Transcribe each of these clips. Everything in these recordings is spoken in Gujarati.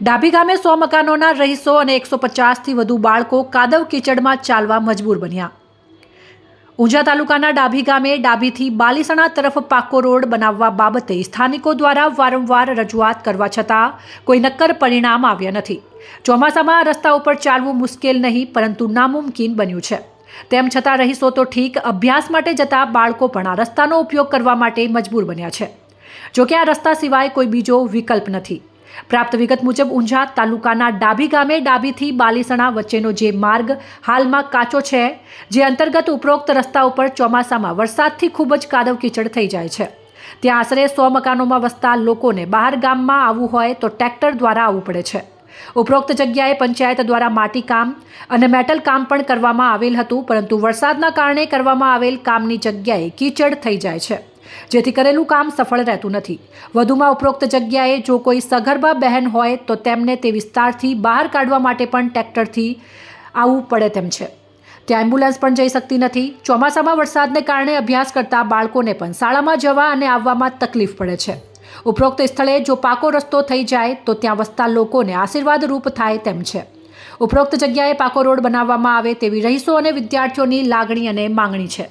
ડાભી ગામે સો મકાનોના રહીશો અને એકસો પચાસથી વધુ બાળકો કાદવ કીચડમાં ચાલવા મજબૂર બન્યા. ઊંઝા તાલુકાના ડાભી ગામે ડાભીથી બાલીસણા તરફ પાકો રોડ બનાવવા બાબતે સ્થાનિકો દ્વારા વારંવાર રજૂઆત કરવા છતાં કોઈ નક્કર પરિણામ આવ્યા નથી. ચોમાસામાં રસ્તા ઉપર ચાલવું મુશ્કેલ નહીં, પરંતુ નામુમકિન બન્યું છે. તેમ છતાં રહીશો તો ઠીક અભ્યાસ માટે જતા બાળકો પણ આ રસ્તાનો ઉપયોગ કરવા માટે મજબૂર બન્યા છે. જોકે આ રસ્તા સિવાય કોઈ બીજો વિકલ્પ નથી. પ્રાપ્ત વિગત મુજબ, ઊંઝા તાલુકાના ડાબી ગામે ડાબીથી બાલીસણા વચ્ચેનો જે માર્ગ હાલમાં કાચો છે, જે અંતર્ગત ઉપરોક્ત રસ્તા ઉપર ચોમાસામાં વરસાદથી ખૂબ જ કાદવ કીચડ થઈ જાય છે. ત્યાં આશરે સો મકાનોમાં વસતા લોકોને બહાર ગામમાં આવવું હોય તો ટ્રેક્ટર દ્વારા આવવું પડે છે. ઉપરોક્ત જગ્યાએ પંચાયત દ્વારા માટી કામ અને મેટલ કામ પણ કરવામાં આવેલ હતું, પરંતુ વરસાદના કારણે કરવામાં આવેલ કામની જગ્યાએ કીચડ થઈ જાય છે. જેથી કરેલું કામ સફળ રહેતું નથી. વધુમાં ઉપરોક્ત જગ્યાએ જો કોઈ સગર્ભા બહેન હોય તો તેમને તે વિસ્તારથી બહાર કાઢવા માટે પણ ટ્રેક્ટરથી આવવું પડે તેમ છે. ત્યાં એમ્બ્યુલન્સ પણ જઈ શકતી નથી. ચોમાસામાં વરસાદને કારણે અભ્યાસ કરતા બાળકોને પણ શાળામાં જવા અને આવવામાં તકલીફ પડે છે. ઉપરોક્ત સ્થળે જો પાકો રસ્તો થઈ જાય તો ત્યાં વસતા લોકોને આશીર્વાદ રૂપ થાય તેમ છે. ઉપરોક્ત જગ્યાએ પાકો રોડ બનાવવામાં આવે તેવી રહીશો અને વિદ્યાર્થીઓની લાગણી અને માંગણી છે.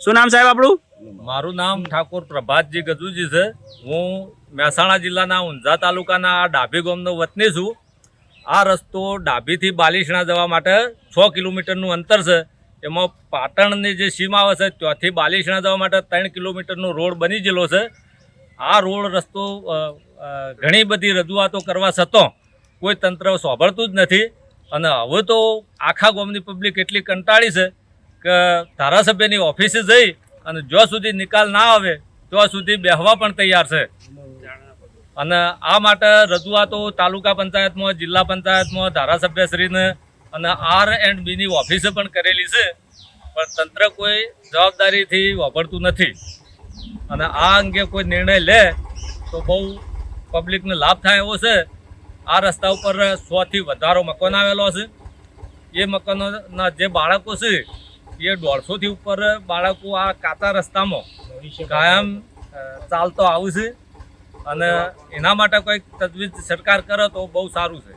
શું નામ સાહેબ આપણું? મારું નામ ઠાકોર પ્રભાતજી ગજુજી છે. હું મહેસાણા જિલ્લાના ઊંઝા તાલુકાના આ ડાભી ગામનો વતની છું. આ રસ્તો ડાભીથી બાલિશણા જવા માટે છ કિલોમીટરનું અંતર છે. એમાં પાટણની જે સીમા છે ત્યાંથી બાલિશણા જવા માટે ત્રણ કિલોમીટરનો રોડ બની ગયેલો છે. આ રોડ રસ્તો ઘણી બધી રજૂઆતો કરવા છતાં કોઈ તંત્ર સાંભળતું જ નથી. અને હવે તો આખા ગામની પબ્લિક એટલી કંટાળી છે કે ધારાસભ્યની ઓફિસે જઈ અને જ્યાં સુધી નિકાલ ના આવે, ત્યાં સુધી બેહવા પણ તૈયાર છે. અને આ માટે રજૂઆતો તાલુકા પંચાયતમાં, જિલ્લા પંચાયતમાં ધારાસભ્યશ્રીને અને આર એન્ડ બીની ઓફિસે પણ કરેલી છે. પણ તંત્ર કોઈ જવાબદારીથી વાપરતું નથી. અને આ અંગે કોઈ નિર્ણય લે, તો બહુ પબ્લિકને લાભ થાય એવો છે. આ રસ્તા ઉપર સોથી વધારો મકાન આવેલો છે. એ મકાનોના જે બાળકો છે એ દોઢસોથી ઉપર બાળકો આ કાચા રસ્તામાં કાયમ ચાલતો આવશે. છે અને એના માટે કોઈક તજવીજ સરકાર કરે તો બહુ સારું છે.